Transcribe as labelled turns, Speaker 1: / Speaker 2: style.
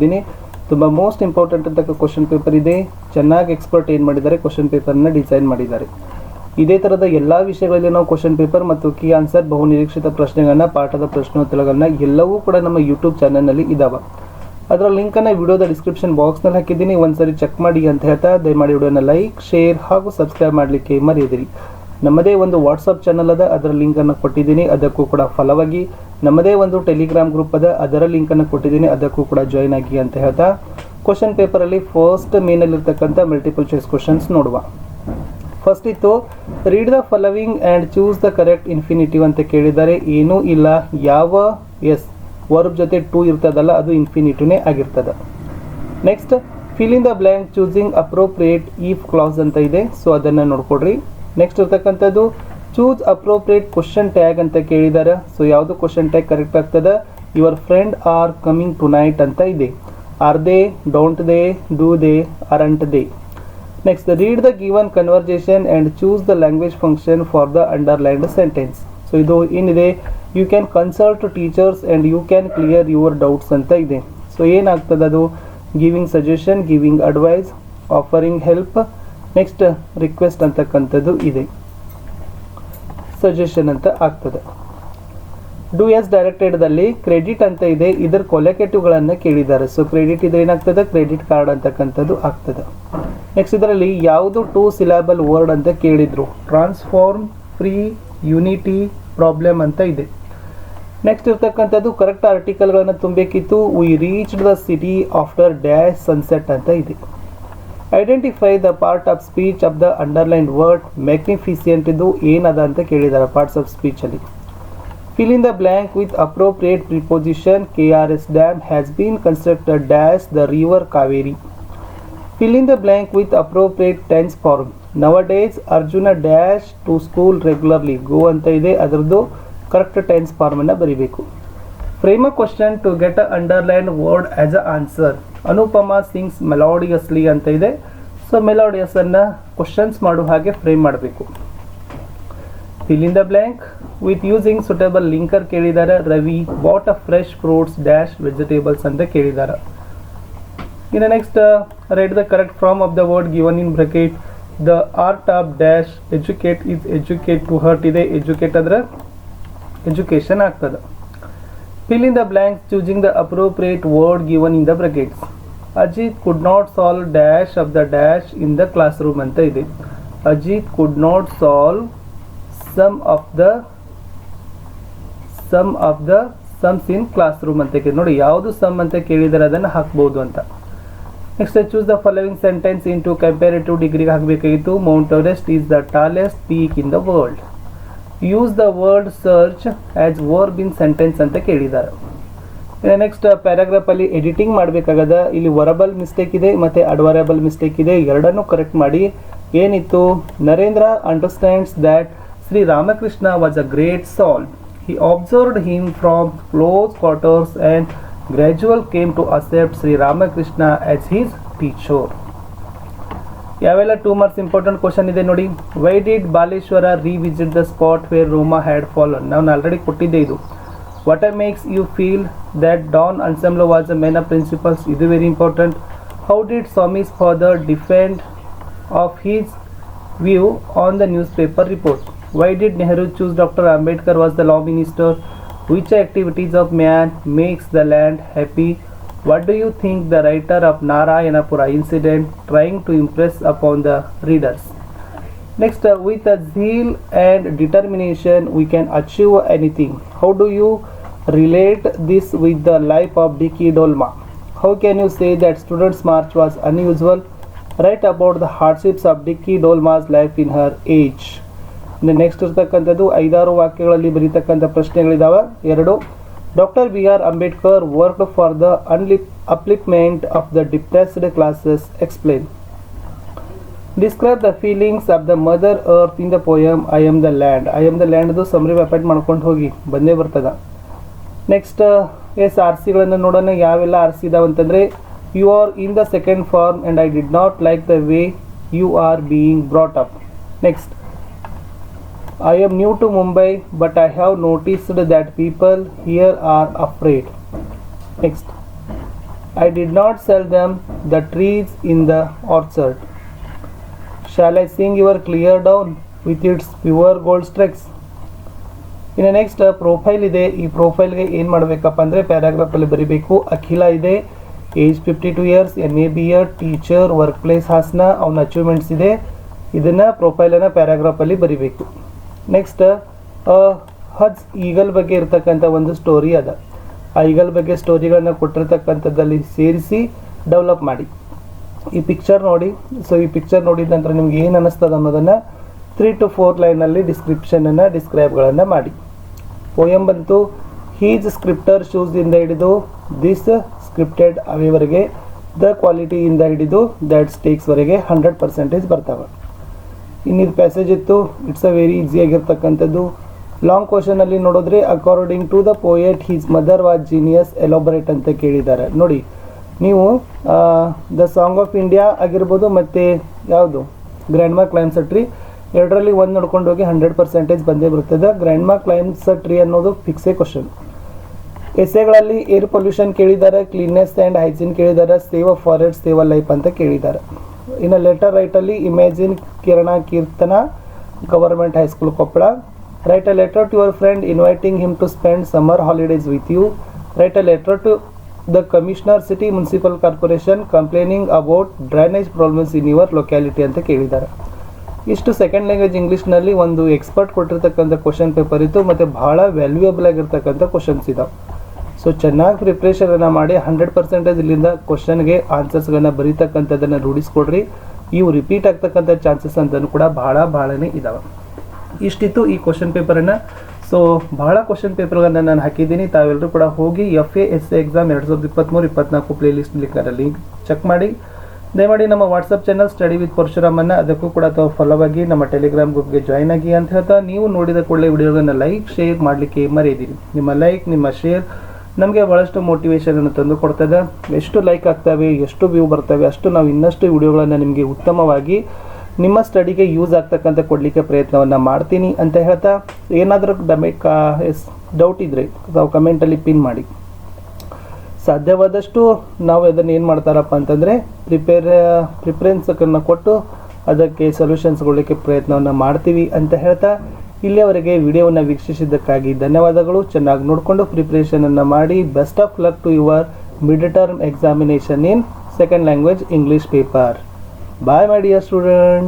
Speaker 1: ಇದ್ದೀನಿ ತುಂಬ most important ಅಂತ ಕ್ವಶನ್ ಪೇಪರ್ ಇದೆ. ಚೆನ್ನಾಗಿ ಎಕ್ಸ್ಪರ್ಟ್ ಏನು ಮಾಡಿದ್ದಾರೆ ಕ್ವಶನ್ ಪೇಪರ್ನ ಡಿಸೈನ್ ಮಾಡಿದ್ದಾರೆ. ಇದೇ ಥರದ ಎಲ್ಲ ವಿಷಯಗಳಲ್ಲಿ ನಾವು ಕ್ವಶನ್ ಪೇಪರ್ ಮತ್ತು ಕೀ ಆನ್ಸರ್ ಬಹು ನಿರೀಕ್ಷಿತ ಪ್ರಶ್ನೆಗಳನ್ನ, ಪಾಠದ ಪ್ರಶ್ನೋತ್ತರಗಳನ್ನ ಎಲ್ಲವೂ ಕೂಡ ನಮ್ಮ ಯೂಟ್ಯೂಬ್ ಚಾನಲ್ನಲ್ಲಿ ಇದಾವೆ. ಅದರ ಲಿಂಕನ್ನು ವಿಡಿಯೋದ ಡಿಸ್ಕ್ರಿಪ್ಷನ್ ಬಾಕ್ಸ್ನಲ್ಲಿ ಹಾಕಿದ್ದೀನಿ. ಒಂದ್ಸರಿ ಚೆಕ್ ಮಾಡಿ ಅಂತ ಹೇಳ್ತಾ ದಯಮಾಡಿ ವಿಡಿಯೋನ ಲೈಕ್ ಶೇರ್ ಹಾಗೂ ಸಬ್ಸ್ಕ್ರೈಬ್ ಮಾಡಲಿಕ್ಕೆ ಮರೆಯದಿರಿ. ನಮ್ಮದೇ ಒಂದು ವಾಟ್ಸಪ್ ಚಾನಲ್ ಅದ. ಅದರ ಲಿಂಕನ್ನು ಕೊಟ್ಟಿದ್ದೀನಿ. ಅದಕ್ಕೂ ಕೂಡ ಫಲವಾಗಿ ನಮ್ಮದೇ ಒಂದು ಟೆಲಿಗ್ರಾಮ್ ಗ್ರೂಪ್ ಅದ, ಅದರ ಲಿಂಕನ್ನು ಕೊಟ್ಟಿದ್ದೀನಿ, ಅದಕ್ಕೂ ಕೂಡ ಜಾಯ್ನ್ ಆಗಿ ಅಂತ ಹೇಳ್ತಾ ಕ್ವಶನ್ ಪೇಪರಲ್ಲಿ ಫಸ್ಟ್ ಮೇನಲ್ಲಿರ್ತಕ್ಕಂಥ ಮಲ್ಟಿಪಲ್ ಚಾಯ್ಸ್ ಕ್ವಶನ್ಸ್ ನೋಡುವ. ಫಸ್ಟ್ ಇತ್ತು read the following and choose the correct infinitive ಅಂತ ಕೇಳಿದ್ದಾರೆ, ಏನೂ ಇಲ್ಲ, ಯಾವ, ಎಸ್ ವರ್ಬ್ ಜೊತೆ ಟೂ ಇರ್ತದಲ್ಲ, ಅದು ಇನ್ಫಿನಿಟಿವ್ನೇ ಆಗಿರ್ತದೆ. Next fill in the blank choosing appropriate if clause ಅಂತ ಇದೆ ಸೊ ಅದನ್ನು ನೋಡ್ಕೊಡ್ರಿ. ನೆಕ್ಸ್ಟ್ ಇರ್ತಕ್ಕಂಥದ್ದು ಚೂಸ್ ಅಪ್ರೋಪ್ರಿಯೇಟ್ ಕ್ವಶನ್ ಟ್ಯಾಗ್ ಅಂತ ಕೇಳಿದ್ದಾರೆ ಸೊ ಯಾವುದು ಕ್ವಶನ್ ಟ್ಯಾಗ್ ಕರೆಕ್ಟ್ ಆಗ್ತದೆ? Your friend are coming tonight ಅಂತ ಇದೆ. Are they don't they do they aren't they next read the given conversation and choose the language function for the underlined sentence so ಇದು ಏನಿದೆ? You can consult teachers and you can clear your doubts ಅಂತ ಇದೆ. So ಏನಾಗ್ತದೆ ಅದು? Giving suggestion giving advice offering help next request ಅಂತಕ್ಕಂಥದ್ದು ಇದೆ. Suggestion ಅಂತ ಆಗ್ತದೆ. ಡು ಎಸ್ ಡೈರೆಕ್ಟೆಡ್ದಲ್ಲಿ ಕ್ರೆಡಿಟ್ ಅಂತ ಇದೆ, ಇದರ ಕೊಲೆಕೆಟಿವ್ಗಳನ್ನು ಕೇಳಿದ್ದಾರೆ. ಸೊ ಕ್ರೆಡಿಟ್ ಇದ್ರೆ ಏನಾಗ್ತದೆ? ಕ್ರೆಡಿಟ್ ಕಾರ್ಡ್ ಅಂತಕ್ಕಂಥದ್ದು ಆಗ್ತದೆ. ನೆಕ್ಸ್ಟ್ ಇದರಲ್ಲಿ ಯಾವುದು ಟೂ ಸಿಲಾಬಲ್ ವರ್ಡ್ ಅಂತ ಕೇಳಿದ್ರು. ಟ್ರಾನ್ಸ್ಫಾರ್ಮ್ ಫ್ರೀ ಯುನಿಟಿ ಪ್ರಾಬ್ಲಮ್ ಅಂತ ಇದೆ. ನೆಕ್ಸ್ಟ್ ಇರ್ತಕ್ಕಂಥದ್ದು ಕರೆಕ್ಟ್ ಆರ್ಟಿಕಲ್ಗಳನ್ನು ತುಂಬಬೇಕಿತ್ತು we reached the city after dash sunset ಅಂತ ಇದೆ. Identify the part of speech of the underline word magnificent ಇದು ಏನದ ಅಂತ ಕೇಳಿದ್ದಾರೆ parts of ಸ್ಪೀಚಲ್ಲಿ fill in the blank with appropriate preposition K R S dam has been constructed dash the river Kaveri fill in the blank with appropriate tense form nowadays Arjuna dash to school regularly go ಅಂತ ಇದೆ ಅದರದ್ದು correct tense ಫಾರ್ಮನ್ನು ಬರೀಬೇಕು. Frame a question to get underline word as a answer Anupama sings melodiously ಅಂತ ಇದೆ. So melodious ಅನ್ನ questions ಮಾಡೋ ಹಾಗೆ ಫ್ರೇಮ್ ಮಾಡಬೇಕು. Fill in the blank. With using suitable linker ಕೇಳಿದ್ದಾರೆ Ravi what a fresh fruits dash vegetables ಅಂತ ಕೇಳಿದ್ದಾರೆ ಇನ್ನು next write the correct form of the word given in bracket the art of dash educate is educate to hurt ಇದೆ. Educate ಅಂದರೆ education ಆಗ್ತದೆ. Fill in the blanks, choosing the appropriate word given in the brackets could not solve dash of the dash in the classroom ಅಂತ ಇದೆ. Ajith could not solve some of the some of the sums in classroom ಅಂತ ಕೇಳಿ. ನೋಡಿ, ಯಾವುದು some ಅಂತ ಕೇಳಿದರೆ ಅದನ್ನು ಹಾಕ್ಬೋದು ಅಂತ. Next choose the following sentence into comparative ಡಿಗ್ರಿಗೆ ಹಾಕಬೇಕಾಗಿತ್ತು. Mount Everest is the tallest peak in the world use the word search as verb in sentence ಅಂತ ಕೇಳಿದ್ದಾರೆ. ನೆಕ್ಸ್ಟ್ ಪ್ಯಾರಾಗ್ರಾಫಲ್ಲಿ ಎಡಿಟಿಂಗ್ ಮಾಡಬೇಕಾಗದ, ಇಲ್ಲಿ ವರಬಲ್ ಮಿಸ್ಟೇಕ್ ಇದೆ, ಮತ್ತು ಅಡ್ವರಬಲ್ ಮಿಸ್ಟೇಕ್ ಇದೆ ಎರಡನ್ನೂ ಕರೆಕ್ಟ್ ಮಾಡಿ. ಏನಿತ್ತು? Narendra understands that Shri Ramakrishna was a great soul he observed him from close quarters and gradual came to accept Shri Ramakrishna as his teacher. ಯಾವೆಲ್ಲ ಟೂ ಮಾರ್ಕ್ಸ್ ಇಂಪಾರ್ಟೆಂಟ್ ಕ್ವಶನ್ ಇದೆ ನೋಡಿ why did Baleshwara revisit the spot where Roma had fallen ನಾನು already ಕೊಟ್ಟಿದ್ದೆ ಇದು what I makes you feel that Don ಅನ್ಸೆಂಬ್ಲೋ was a man of principles ಇದು very important how did Swami's father defend of his view on the newspaper report Why did Nehru choose Dr. Ambedkar was the law minister? Which activities of man makes the land happy? What do you think the writer of Narayanapura incident trying to impress upon the readers? Next, uh, with a zeal and determination, we can achieve anything. How do you relate this with the life of Dicky Dolma? How can you say that Students' March was unusual? Write about the hardships of Dicky Dolma's life in her age. ಇನ್ನು next ಇರ್ತಕ್ಕಂಥದ್ದು ಐದಾರು ವಾಕ್ಯಗಳಲ್ಲಿ ಬರೀತಕ್ಕಂಥ ಪ್ರಶ್ನೆಗಳಿದಾವೆ ಎರಡು R Ambedkar work for the uplift upliftment of the depressed classes explain describe the feelings of the mother earth in the poem I am the land I am the ಲ್ಯಾಂಡ್ದು summary ವ್ಯಾಪೇಟ್ ಮಾಡ್ಕೊಂಡು ಹೋಗಿ, ಬಂದೇ ಬರ್ತದೆ. Next S R ಸಿಗಳನ್ನು ನೋಡೋಣ, ಯಾವೆಲ್ಲ R C ಇದಾವೆ ಅಂತಂದರೆ you are in the second form and I did not like the way you are being brought up next I am new to Mumbai, but I have noticed that people here are afraid. Next. I did not sell them the trees in the orchard. Shall I sing your clear down with its pure gold streaks? ಇನ್ನು next profile ಇದೆ ಈ ಪ್ರೊಫೈಲ್ಗೆ ಏನು ಮಾಡಬೇಕಪ್ಪ ಅಂದರೆ ಪ್ಯಾರಾಗ್ರಾಫಲ್ಲಿ ಬರೀಬೇಕು ಅಖಿಲ ಇದೆ age fifty two years and a B Ed teacher work place Hassan ಅವನ achievements ಇದೆ ಇದನ್ನು ಪ್ರೊಫೈಲನ್ನು ಪ್ಯಾರಾಗ್ರಾಫಲ್ಲಿ ಬರಿಬೇಕು ನೆಕ್ಸ್ಟ್ ಹಜ್ ಈಗಲ್ ಬಗ್ಗೆ ಇರ್ತಕ್ಕಂಥ ಒಂದು ಸ್ಟೋರಿ ಅದ. ಆ ಈಗಲ್ ಬಗ್ಗೆ ಸ್ಟೋರಿಗಳನ್ನ ಕೊಟ್ಟಿರ್ತಕ್ಕಂಥದ್ದಲ್ಲಿ ಸೇರಿಸಿ ಡೆವಲಪ್ ಮಾಡಿ. ಈ ಪಿಕ್ಚರ್ ನೋಡಿ. ಸೊ ಈ ಪಿಕ್ಚರ್ ನೋಡಿದ ನಂತರ ನಿಮ್ಗೆ ಏನು ಅನ್ನಿಸ್ತದೆ ಅನ್ನೋದನ್ನು ತ್ರೀ ಟು ಫೋರ್ ಲೈನಲ್ಲಿ ಡಿಸ್ಕ್ರಿಪ್ಷನನ್ನು ಡಿಸ್ಕ್ರೈಬ್ಗಳನ್ನು ಮಾಡಿ. ಪೋಯಮ್ ಬಂತು ಹೀಜ್ ಸ್ಕ್ರಿಪ್ಟರ್ ಶೂಸಿಂದ ಹಿಡಿದು ದಿಸ್ ಸ್ಕ್ರಿಪ್ಟೆಡ್ ಅವೆವರೆಗೆ ದ ಕ್ವಾಲಿಟಿಯಿಂದ ಹಿಡಿದು ದ್ಯಾಟ್ ಸ್ಟೇಕ್ಸ್ವರೆಗೆ ಹಂಡ್ರೆಡ್ ಪರ್ಸೆಂಟೇಜ್ ಬರ್ತಾವೆ. ಇನ್ನಿದು ಪ್ಯಾಸೇಜ್ ಇತ್ತು. ಇಟ್ಸ್ ಅ ವೆರಿ ಈಸಿ ಆಗಿರ್ತಕ್ಕಂಥದ್ದು. ಲಾಂಗ್ ಕ್ವಶನಲ್ಲಿ ನೋಡಿದ್ರೆ according to the poet his mother was genius elaborate ಅಂತ ಕೇಳಿದ್ದಾರೆ. ನೋಡಿ, ನೀವು ದ ಸಾಂಗ್ ಆಫ್ ಇಂಡಿಯಾ ಆಗಿರ್ಬೋದು, ಮತ್ತು ಯಾವುದು? ಗ್ರ್ಯಾಂಡ್ ಮಾರ್ಕ್ ಕ್ಲೈಮ್ಸ್ ಟ್ರೀ ಎರಡರಲ್ಲಿ ಒಂದು ನೋಡ್ಕೊಂಡು ಹೋಗಿ ಹಂಡ್ರೆಡ್ ಪರ್ಸೆಂಟೇಜ್ ಬಂದೇ ಬರ್ತದೆ ಗ್ರ್ಯಾಂಡ್ ಮಾ ಕ್ಲೈಮ್ಸ್ ಟ್ರೀ ಅನ್ನೋದು ಫಿಕ್ಸೇ ಕ್ವಶನ್ ಎಸೆಗಳಲ್ಲಿ ಏರ್ ಪೊಲ್ಯೂಷನ್ ಕೇಳಿದ್ದಾರೆ ಕ್ಲೀನ್ನೆಸ್ ಆ್ಯಂಡ್ ಹೈಜೀನ್ ಕೇಳಿದ್ದಾರೆ save a forest save a life ಅಂತ ಕೇಳಿದ್ದಾರೆ. ಇನ್ನು letter ರೈಟಲ್ಲಿ imagine Kirana Keerthana, government high school Koppal. Write a letter to your friend inviting him to spend summer holidays with you write a letter to the commissioner city municipal corporation complaining about drainage problems in your locality ಅಂತ ಕೇಳಿದ್ದಾರೆ. ಇಷ್ಟು second language ಇಂಗ್ಲೀಷ್ನಲ್ಲಿ ಒಂದು expert ಕೊಟ್ಟಿರ್ತಕ್ಕಂಥ question paper ಇತ್ತು, ಮತ್ತು ಭಾಳ valuable ಆಗಿರ್ತಕ್ಕಂಥ ಕ್ವಶನ್ಸ್ ಇದಾವೆ. ಸೊ ಚೆನ್ನಾಗಿ ಪ್ರಿಪ್ರೇಷನನ್ನು ಮಾಡಿ ಹಂಡ್ರೆಡ್ ಪರ್ಸೆಂಟೇಜ್ ಇಲ್ಲಿಂದ ಕ್ವಶನ್ಗೆ ಆನ್ಸರ್ಸ್ಗಳನ್ನ ಬರೀತಕ್ಕಂಥದ್ದನ್ನು ರೂಢಿಸ್ಕೊಡ್ರಿ. ಇವು ರಿಪೀಟ್ ಆಗ್ತಕ್ಕಂಥ ಚಾನ್ಸಸ್ ಅಂತಲೂ ಕೂಡ ಭಾಳ ಭಾಳನೇ ಇದ್ದಾವೆ ಇಷ್ಟಿತ್ತು ಈ ಕ್ವಶನ್ ಪೇಪರನ್ನು ಸೊ ಭಾಳ ಕ್ವಶನ್ ಪೇಪರ್ಗಳನ್ನು ನಾನು ಹಾಕಿದ್ದೀನಿ. ತಾವೆಲ್ಲರೂ ಕೂಡ ಹೋಗಿ F A S A exam ಎರಡು ಸಾವಿರದ ಇಪ್ಪತ್ತ್ಮೂರು ಇಪ್ಪತ್ನಾಲ್ಕು ಪ್ಲೇ ಲಿಸ್ಟ್ ಲಿಂಕ್ ಚೆಕ್ ಮಾಡಿ. ದಯಮಾಡಿ ನಮ್ಮ ವಾಟ್ಸಪ್ ಚಾನಲ್ ಸ್ಟಡಿ ವಿತ್ ಪರಶುರಾಮನ್ನು ಅದಕ್ಕೂ ಕೂಡ ತಾವು ಫಾಲೋ ಆಗಿ ನಮ್ಮ ಟೆಲಿಗ್ರಾಮ್ ಗ್ರೂಪ್ಗೆ ಜಾಯ್ನ್ ಆಗಿ ಅಂತ ಹೇಳ್ತಾ ನೀವು ನೋಡಿದ ಕೂಡಲೇ ವಿಡಿಯೋಗಳನ್ನು ಲೈಕ್ ಶೇರ್ ಮಾಡಲಿಕ್ಕೆ ಮರೆಯದಿರಿ. ನಿಮ್ಮ ಲೈಕ್ ನಿಮ್ಮ ಶೇರ್ ನಮಗೆ ಭಾಳಷ್ಟು ಮೋಟಿವೇಶನನ್ನು ತಂದು ಕೊಡ್ತದೆ. ಎಷ್ಟು ಲೈಕ್ ಆಗ್ತವೆ, ಎಷ್ಟು ವ್ಯೂ ಬರ್ತವೆ, ಅಷ್ಟು ನಾವು ಇನ್ನಷ್ಟು ವಿಡಿಯೋಗಳನ್ನು ನಿಮಗೆ ಉತ್ತಮವಾಗಿ ನಿಮ್ಮ ಸ್ಟಡಿಗೆ ಯೂಸ್ ಆಗ್ತಕ್ಕಂಥ ಕೊಡಲಿಕ್ಕೆ ಪ್ರಯತ್ನವನ್ನು ಮಾಡ್ತೀನಿ ಅಂತ ಹೇಳ್ತಾ, ಏನಾದರೂ ಡಮೆ ಡೌಟ್ ಇದ್ದರೆ ನಾವು ಕಮೆಂಟಲ್ಲಿ ಪಿನ್ ಮಾಡಿ. ಸಾಧ್ಯವಾದಷ್ಟು ನಾವು ಅದನ್ನು ಏನು ಮಾಡ್ತಾರಪ್ಪ ಅಂತಂದರೆ ಪ್ರಿಪೇರ್ ಪ್ರಿಫರೆನ್ಸನ್ನು ಕೊಟ್ಟು ಅದಕ್ಕೆ ಸೊಲ್ಯೂಷನ್ಸ್ ಕೊಡಲಿಕ್ಕೆ ಪ್ರಯತ್ನವನ್ನು ಮಾಡ್ತೀವಿ ಅಂತ ಹೇಳ್ತಾ ಇಲ್ಲಿಯವರೆಗೆ ವಿಡಿಯೋವನ್ನು ವೀಕ್ಷಿಸಿದ್ದಕ್ಕಾಗಿ ಧನ್ಯವಾದಗಳು. ಚೆನ್ನಾಗಿ ನೋಡಿಕೊಂಡು ಪ್ರಿಪ್ರೇಷನನ್ನು ಮಾಡಿ. Best of luck to your mid term examination in second language English paper. Bye my dear student.